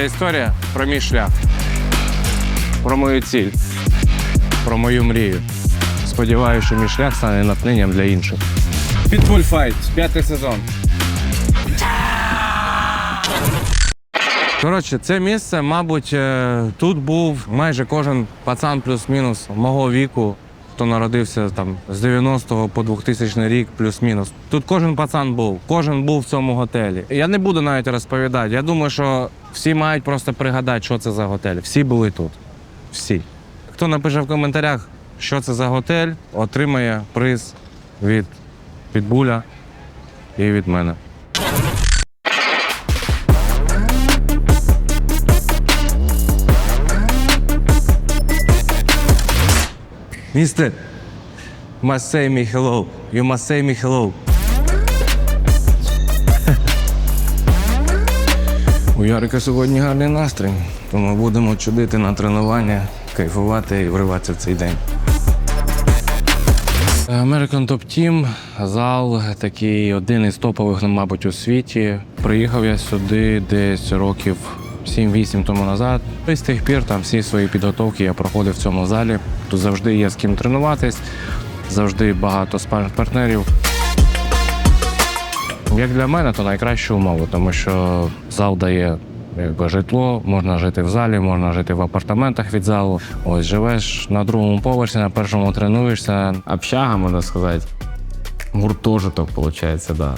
Ця історія про мій шлях, про мою ціль, про мою мрію. Сподіваюся, що мій шлях стане натхненням для інших. Pitbull Fight, п'ятий сезон. Коротше, це місце, мабуть, е, тут був майже кожен пацан плюс-мінус мого віку, хто народився там з 90-го по 2000 рік, плюс-мінус. Тут кожен пацан був, кожен був в цьому готелі. Я не буду навіть розповідати. Я думаю, що всі мають просто пригадати, що це за готель. Всі були тут. Всі. Хто напише в коментарях, що це за готель, отримає приз від Підбуля і від мене. Містер, must say me hello. You must say me hello. У Ярика сьогодні гарний настрій, тому будемо чудити на тренування, кайфувати і вриватися в цей день. American Top Team, зал такий один із топових, ну, мабуть, у світі. Приїхав я сюди десь років 7-8 тому назад. І з тих пір там всі свої підготовки я проходив в цьому залі. Тут завжди є з ким тренуватись, завжди багато спарних партнерів. Як для мене, то найкращі умови, тому що зал дає якби, житло, можна жити в залі, можна жити в апартаментах від залу. Ось живеш на другому поверсі, на першому тренуєшся. Общага, можна сказати. Гуртожиток, виходить, да.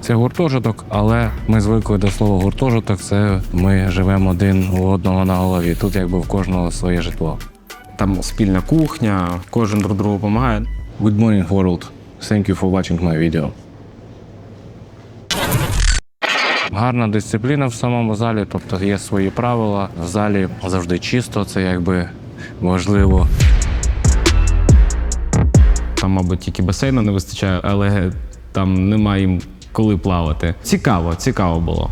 Це гуртожиток, але ми звикли до слова гуртожиток. Це ми живемо один у одного на голові. Тут якби в кожного своє житло. Там спільна кухня, кожен друг другу допомагає. Good morning, world. Thank you for watching my video. Гарна дисципліна в самому залі, тобто є свої правила. В залі завжди чисто, це якби важливо. Там, мабуть, тільки басейну не вистачає, але там немає їм коли плавати. Цікаво, цікаво було.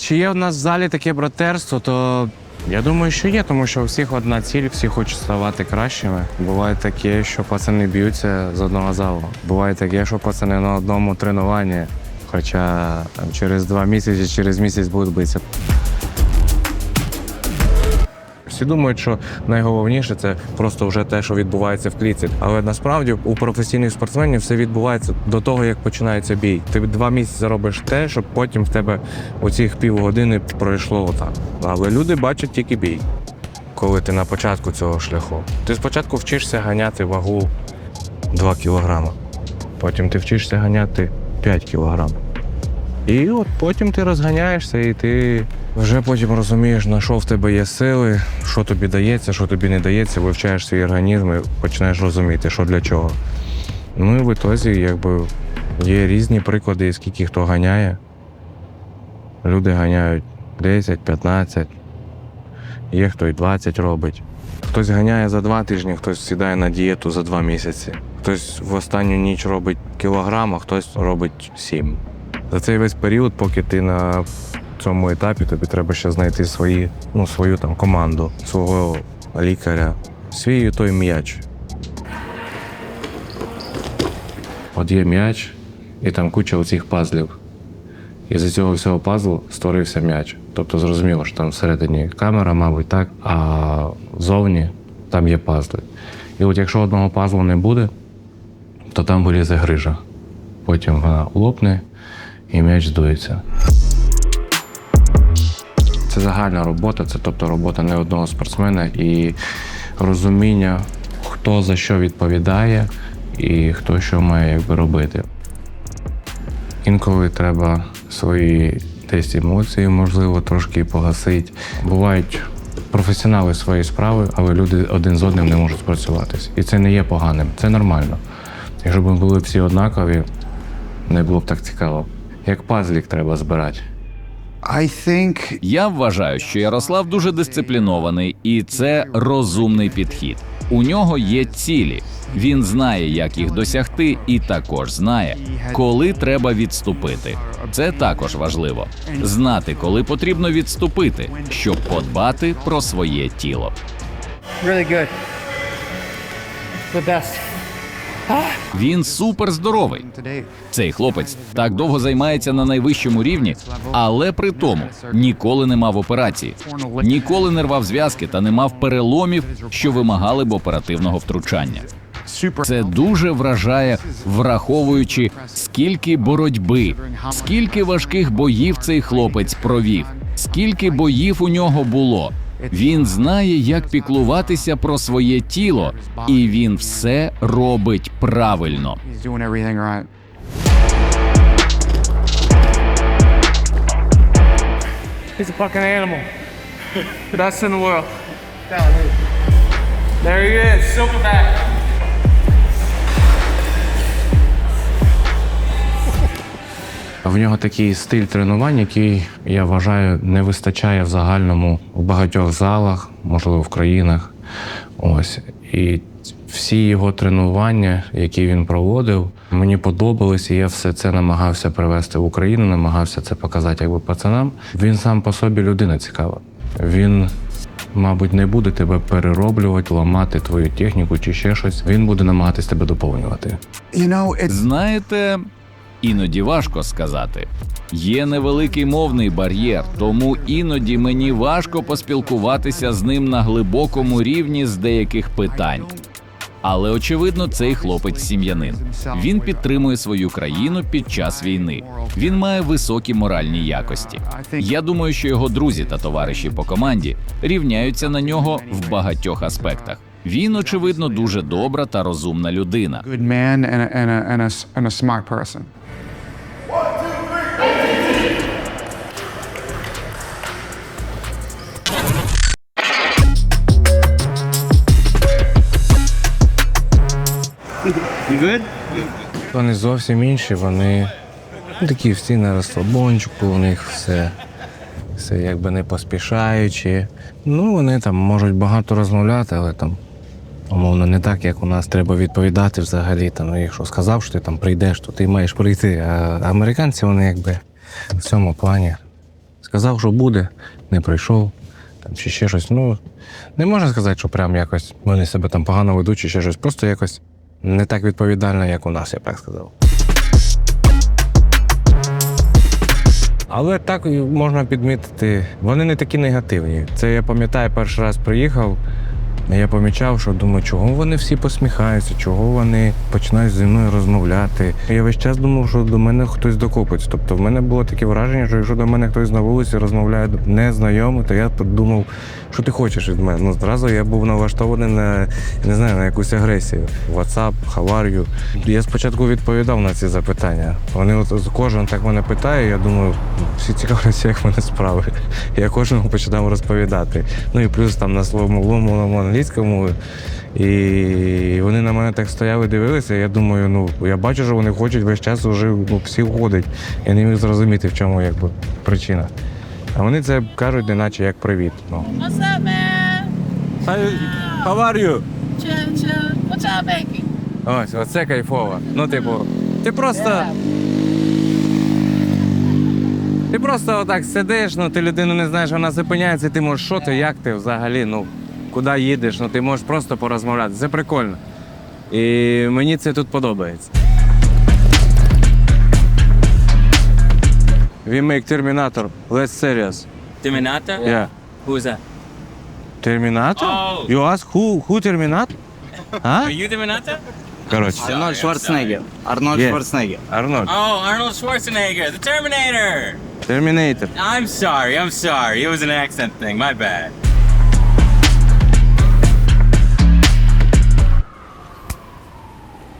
Чи є в нас в залі таке братерство, то я думаю, що є, тому що у всіх одна ціль, всі хочуть ставати кращими. Буває таке, що пацани б'ються з одного залу. Буває таке, що пацани на одному тренуванні, хоча через два місяці, через місяць будуть битися. Всі думають, що найголовніше це просто вже те, що відбувається в клітці. Але насправді у професійних спортсменів все відбувається до того, як починається бій. Ти два місяці робиш те, щоб потім в тебе оці півгодини пройшло отак. Але люди бачать тільки бій, коли ти на початку цього шляху. Ти спочатку вчишся ганяти вагу 2 кілограма, потім ти вчишся ганяти 5 кілограм. І от потім ти розганяєшся, і ти вже потім розумієш, на що в тебе є сили, що тобі дається, що тобі не дається, вивчаєш свій організм і починаєш розуміти, що для чого. Ну і в ітозі, якби є різні приклади, скільки хто ганяє. Люди ганяють 10, 15, є хто й 20 робить. Хтось ганяє за два тижні, хтось сідає на дієту за два місяці. Хтось в останню ніч робить кілограм, а хтось робить сім. За цей весь період, поки ти на цьому етапі, тобі треба ще знайти свої, ну, свою там команду, свого лікаря, свій той м'яч. От є м'яч, і там куча оцих пазлів. І з цього всього пазлу створився м'яч. Тобто зрозуміло, що там всередині камера, мабуть, так, а зовні там є пазли. І от якщо одного пазлу не буде, то там вилізе грижа. Потім вона лопне і м'яч здується. Це загальна робота, це тобто робота не одного спортсмена і розуміння, хто за що відповідає і хто що має якби робити. Інколи треба свої десь емоції, можливо, трошки погасити. Бувають професіонали своєї справи, але люди один з одним не можуть спрацюватись. І це не є поганим, це нормально. Якщо б ми були всі однакові, не було б так цікаво. Як пазлік треба збирати. I think Я вважаю, що Ярослав дуже дисциплінований, і це розумний підхід. У нього є цілі. Він знає, як їх досягти, і також знає, коли треба відступити. Це також важливо. Знати, коли потрібно відступити, щоб подбати про своє тіло. Really good. The best. Він супер здоровий. Цей хлопець так довго займається на найвищому рівні, але при тому ніколи не мав операції, ніколи не рвав зв'язки та не мав переломів, що вимагали б оперативного втручання. Це дуже вражає, враховуючи скільки боротьби, скільки важких боїв цей хлопець провів, скільки боїв у нього було. Він знає, як піклуватися про своє тіло, і він все робить правильно. He's a fucking animal. Best in the world. There he is, silverback. В нього такий стиль тренувань, який я вважаю не вистачає в загальному в багатьох залах, можливо, в країнах. Ось і всі його тренування, які він проводив, мені подобались, і я все це намагався привести в Україну, намагався це показати якби пацанам. Він сам по собі людина цікава. Він, мабуть, не буде тебе перероблювати, ламати твою техніку чи ще щось. Він буде намагатись тебе доповнювати. Знаєте, іноді важко сказати. Є невеликий мовний бар'єр, тому іноді мені важко поспілкуватися з ним на глибокому рівні з деяких питань. Але очевидно, цей хлопець сім'янин. Він підтримує свою країну під час війни. Він має високі моральні якості. Я думаю, що його друзі та товариші по команді рівняються на нього в багатьох аспектах. Він, очевидно, дуже добра та розумна людина. Вони зовсім інші, вони такі всі на розслабончику, у них все, все якби не поспішаючи. Ну, вони там можуть багато розмовляти, але там, умовно, не так, як у нас треба відповідати взагалі. Там, ну, якщо сказав, що ти там прийдеш, то ти маєш прийти. А американці вони якби в цьому плані. Сказав, що буде, не прийшов, там чи ще щось. Ну, не можна сказати, що прям якось вони себе там погано ведуть, чи ще щось. Просто якось не так відповідально, як у нас, я б так сказав. Але так можна підмітити, вони не такі негативні. Це я пам'ятаю, перший раз приїхав. Я помічав, що думаю, чого вони всі посміхаються, чого вони починають зі мною розмовляти. Я весь час думав, що до мене хтось докопиться. Тобто в мене було таке враження, що якщо до мене хтось на вулиці розмовляє незнайомий, то я подумав, що ти хочеш від мене. Ну зразу я був налаштований на не знаю, на якусь агресію. Are you? Я спочатку відповідав на ці запитання. Вони от кожен так мене питає. Я думаю, всі цікавляться, як мене справи. Я кожному починав розповідати. Ну і плюс там на своєму мовному англійському. І вони на мене так стояли, дивилися. Я думаю, ну я бачу, що вони хочуть весь час уже ну, всі входить. Я не міг зрозуміти, в чому якби причина. А вони це кажуть, неначе як привіт. Ну. Making? Ось, оце кайфово. Ну, типу, ти просто. Ти просто отак сидиш, ну ти людину не знаєш, вона зупиняється, і ти можеш, що ти, як ти взагалі, ну, куди їдеш, ну ти можеш просто порозмовляти. Це прикольно. І мені це тут подобається. We make Terminator less serious. Terminator? Yeah. Who is that? Terminator? Oh. You ask who, who Terminator? Are А? you Terminator? Коротше, Арнольд Шварценеггер. Арнольд. Шварценеггер. Арнольд. Oh, Arnold Schwarzenegger, the Terminator! Terminator. I'm sorry, I'm sorry. It was an accent thing, my bad.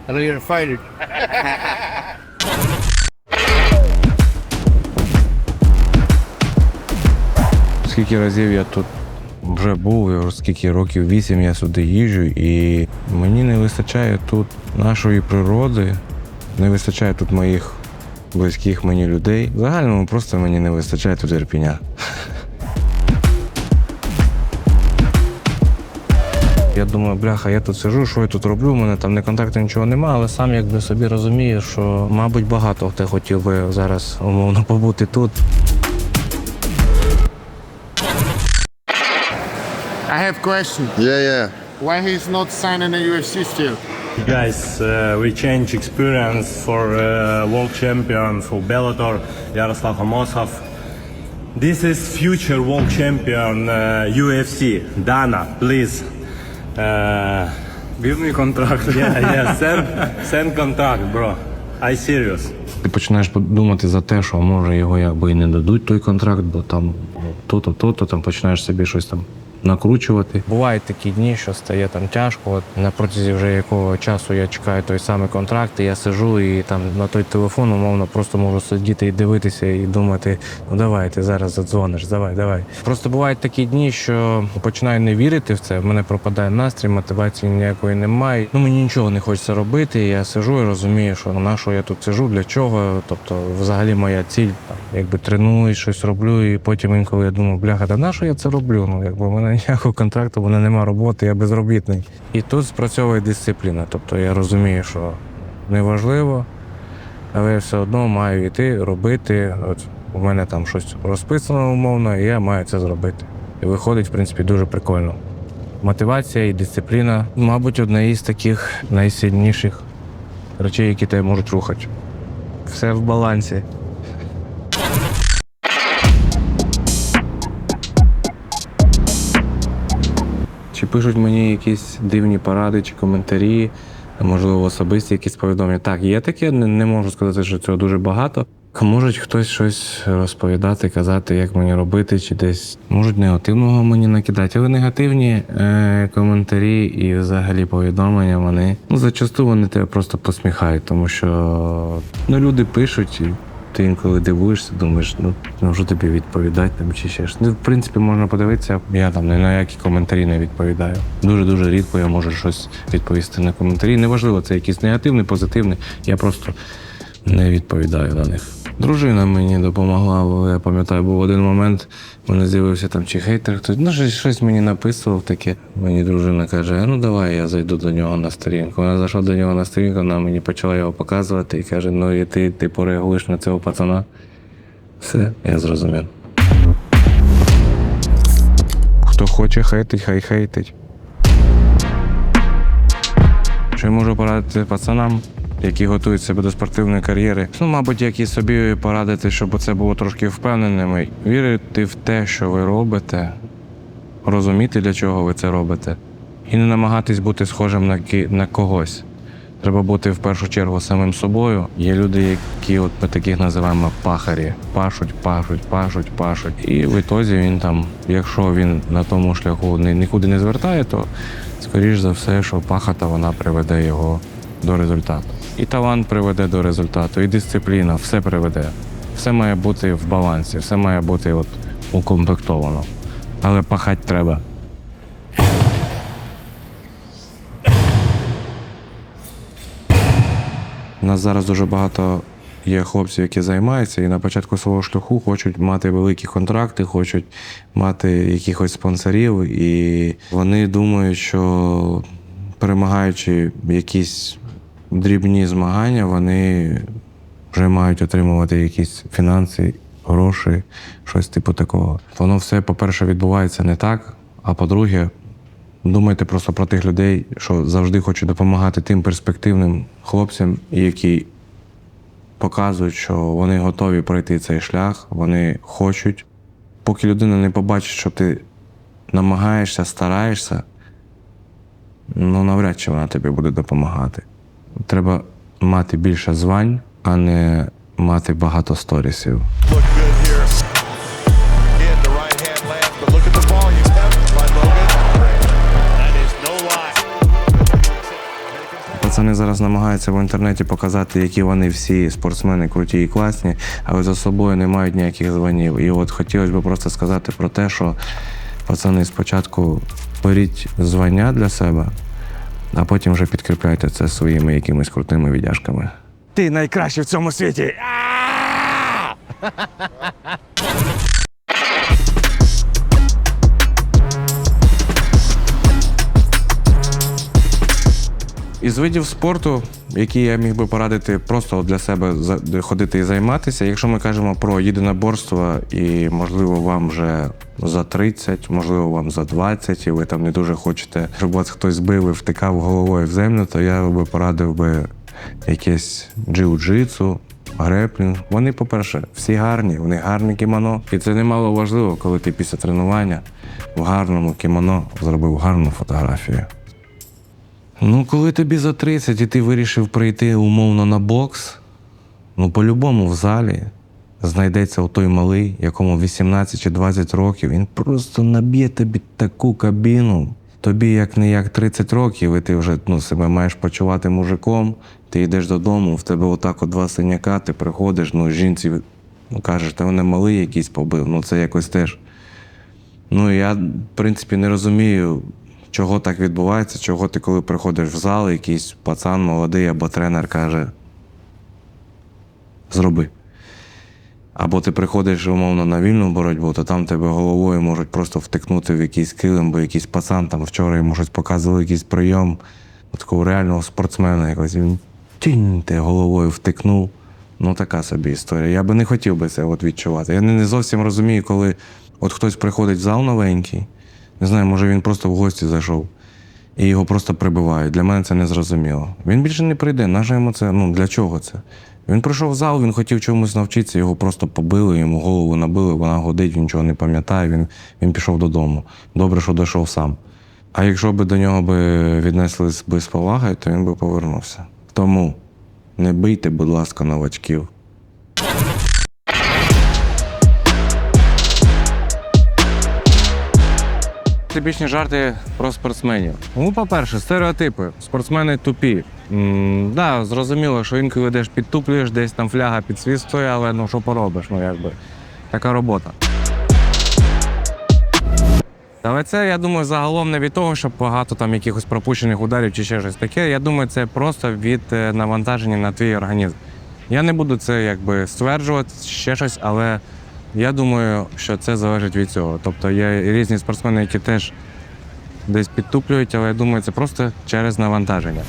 You're fired. Скільки разів я тут вже був, скільки років вісім я сюди їжджу, і мені не вистачає тут нашої природи, не вистачає тут моїх близьких мені людей. В загальному просто мені не вистачає тут терпіння. Я думаю, бляха, я тут сижу, що я тут роблю, у мене там не контакту, нічого немає, але сам якби собі розумію, що, мабуть, багато хто хотів би зараз умовно побути тут. I have question. Yeah, yeah. Why he's not signing a UFC still? Guys, uh, we change experience for uh, world champion for Bellator, Yaroslav Amosov. This is future world champion uh, UFC, Dana. Please, uh, give me contract. yeah, yeah. Send, send contract, bro. I serious. Ти починаєш думати за те, що може його якби і не дадуть той контракт, бо там ну, то-то, то-то, там починаєш собі щось там накручувати. Бувають такі дні, що стає там тяжко. От на протязі вже якого часу я чекаю той самий контракт, і я сижу і там на той телефон, умовно, просто можу сидіти і дивитися і думати, ну давай, ти зараз задзвониш, давай, давай. Просто бувають такі дні, що починаю не вірити в це. В мене пропадає настрій, мотивації ніякої немає. Ну мені нічого не хочеться робити. Я сижу і розумію, що на що я тут сижу, для чого. Тобто, взагалі моя ціль там, якби тренуюсь, щось роблю, і потім інколи я думаю, бляха, да на що я це роблю? Ну якби мене ніякого контракту, мене нема роботи, я безробітний. І тут спрацьовує дисципліна. Тобто я розумію, що неважливо, але я все одно маю йти, робити. От у мене там щось розписано умовно, і я маю це зробити. І виходить, в принципі, дуже прикольно. Мотивація і дисципліна, мабуть, одна із таких найсильніших речей, які тебе можуть рухати. Все в балансі. Чи пишуть мені якісь дивні поради чи коментарі, можливо, особисті якісь повідомлення. Так, є таке, не, можу сказати, що цього дуже багато. Можуть хтось щось розповідати, казати, як мені робити, чи десь можуть негативного мені накидати. Але негативні е, коментарі і взагалі повідомлення вони ну зачасту вони тебе просто посміхають, тому що ну люди пишуть. Ти інколи дивуєшся, думаєш, ну можу тобі відповідати там чи ще ж. Ну, в принципі, можна подивитися. Я там ні на які коментарі не відповідаю. Дуже дуже рідко я можу щось відповісти на коментарі. Неважливо, це якийсь негативний, позитивний. Я просто не відповідаю на них. Дружина мені допомогла, бо я пам'ятаю, був один момент, в мене з'явився там чи хейтер, хтось ну, щось, мені написував таке. Мені дружина каже: ну давай я зайду до нього на сторінку. Вона зайшла до нього на сторінку, вона мені почала його показувати і каже: ну і ти, ти пореагуєш на цього пацана. Все, я зрозумів. Хто хоче хейтить, хай хейтить. Що я можу порадити пацанам, які готують себе до спортивної кар'єри? Ну, мабуть, як і собі порадити, щоб це було трошки впевненими. Вірити в те, що ви робите, розуміти, для чого ви це робите, і не намагатись бути схожим на, ки- на когось. Треба бути в першу чергу самим собою. Є люди, які от ми таких називаємо пахарі. Пашуть, пашуть, пашуть, пашуть. І в ітозі він там, якщо він на тому шляху нікуди не звертає, то скоріш за все, що пахата вона приведе його до результату. І талант приведе до результату, і дисципліна, все приведе. Все має бути в балансі, все має бути от укомплектовано. Але пахать треба. У нас зараз дуже багато є хлопців, які займаються, і на початку свого шляху хочуть мати великі контракти, хочуть мати якихось спонсорів, і вони думають, що перемагаючи якісь дрібні змагання, вони вже мають отримувати якісь фінанси, гроші, щось типу такого. Воно все, по-перше, відбувається не так. А по-друге, Думайте просто про тих людей, що завжди хочуть допомагати тим перспективним хлопцям, які показують, що вони готові пройти цей шлях, вони хочуть. Поки людина не побачить, що ти намагаєшся, стараєшся, ну навряд чи вона тобі буде допомагати. Треба мати більше звань, а не мати багато сторісів. Пацани зараз намагаються в інтернеті показати, які вони всі спортсмени круті і класні, але за собою не мають ніяких званів. І от хотілося б просто сказати про те, що пацани спочатку беріть звання для себе, а потім вже підкріпляйте це своїми якимись крутими віддяжками. Ти найкращий в цьому світі! Із видів спорту, які я міг би порадити просто для себе ходити і займатися. Якщо ми кажемо про єдиноборство, і можливо вам вже за 30, можливо, вам за 20, і ви там не дуже хочете, щоб вас хтось збив і втикав головою в землю, то я би порадив би якесь джиу-джитсу, греплінг. Вони, по-перше, всі гарні, вони гарні кімоно. І це немало важливо, коли ти після тренування в гарному кімоно зробив гарну фотографію. Ну, коли тобі за 30 і ти вирішив прийти умовно на бокс, ну по-любому в залі знайдеться той малий, якому 18 чи 20 років, він просто наб'є тобі таку кабіну. Тобі як не як 30 років, і ти вже ну, себе маєш почувати мужиком, ти йдеш додому, в тебе отак от два синяка, ти приходиш, ну, жінці ну, кажеш, та вони малий якийсь побив, ну це якось теж. Ну, я, в принципі, не розумію, чого так відбувається, чого ти, коли приходиш в зал, якийсь пацан молодий або тренер каже: зроби. Або ти приходиш умовно на вільну боротьбу, то там тебе головою можуть просто втикнути в якийсь килим, бо якийсь пацан там вчора йому щось показували якийсь прийом от такого реального спортсмена якось. Він тінь те головою втикнув. Ну, така собі історія. Я би не хотів би це от відчувати. Я не зовсім розумію, коли от хтось приходить в зал новенький, не знаю, може він просто в гості зайшов, і його просто прибивають. Для мене це не зрозуміло. Він більше не прийде. Наше йому це, ну для чого це? Він прийшов в зал, він хотів чомусь навчитися, його просто побили, йому голову набили, вона годить, він нічого не пам'ятає, він, він пішов додому. Добре, що дійшов сам. А якщо б до нього би віднеслись би з повагою, то він би повернувся. Тому не бийте, будь ласка, новачків. Типічні жарти про спортсменів. Ну, по-перше, стереотипи. Спортсмени тупі. м да, зрозуміло, що інколи ведеш підтуплюєш, десь там фляга під свіст стоїть, але ну що поробиш, ну якби така робота. Але це, я думаю, загалом не від того, що багато там якихось пропущених ударів чи ще щось таке. Я думаю, це просто від е, навантаження на твій організм. Я не буду це якби стверджувати, ще щось, але я думаю, що це залежить від цього. Тобто є різні спортсмени, які теж десь підтуплюють, але я думаю, це просто через навантаження.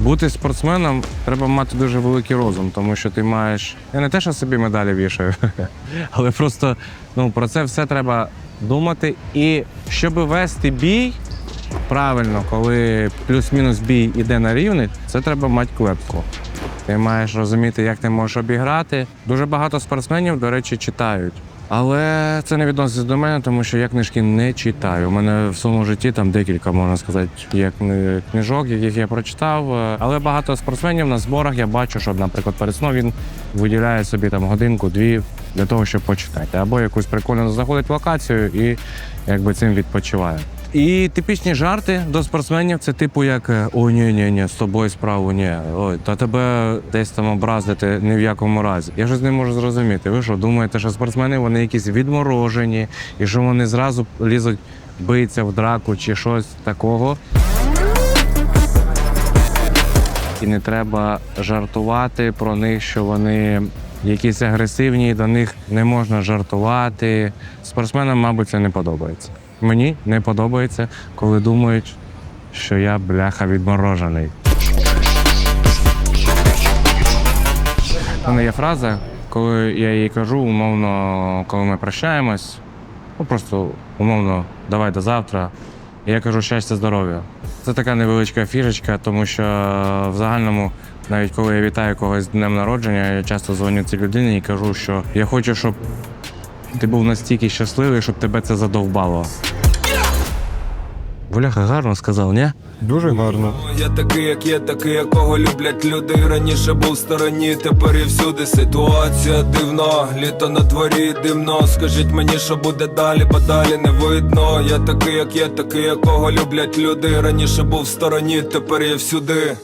Бути спортсменом треба мати дуже великий розум, тому що ти маєш. Я не те, що собі медалі вішаю, але просто ну, про це все треба думати. І щоб вести бій правильно, коли плюс-мінус бій іде на рівний, це треба мати клепку. Ти маєш розуміти, як ти можеш обіграти. Дуже багато спортсменів, до речі, читають. Але це не відноситься до мене, тому що я книжки не читаю. У мене в своєму житті там декілька, можна сказати, є книжок, яких я прочитав. Але багато спортсменів на зборах я бачу, що, наприклад, перед сном він виділяє собі там годинку-дві для того, щоб почитати. Або якусь прикольно заходить в локацію і якби цим відпочиває. І типічні жарти до спортсменів це типу як е, о, ні, ні, ні, з тобою справу ні. Ой, та тебе десь там образити ні в якому разі. Я щось не можу зрозуміти. Ви що думаєте, що спортсмени вони якісь відморожені, і що вони зразу лізуть битися в драку чи щось такого. І не треба жартувати про них, що вони якісь агресивні, до них не можна жартувати. Спортсменам, мабуть, це не подобається. Мені не подобається, коли думають, що я бляха відморожений. У мене є фраза, коли я їй кажу, умовно, коли ми прощаємось, ну просто умовно, давай до завтра. І я кажу щастя, здоров'я. Це така невеличка фішечка, тому що в загальному, навіть коли я вітаю когось з днем народження, я часто дзвоню цій людині і кажу, що я хочу, щоб ти був настільки щасливий, щоб тебе це задовбало. Бляха, гарно сказав, ні? Дуже гарно. Я такий, як є, такий, якого люблять люди. Раніше був в стороні, тепер і всюди ситуація дивна. Літо на дворі дивно. Скажіть мені, що буде далі, бо далі не видно. Я такий, як є, такий, якого люблять люди. Раніше був в стороні, тепер я всюди.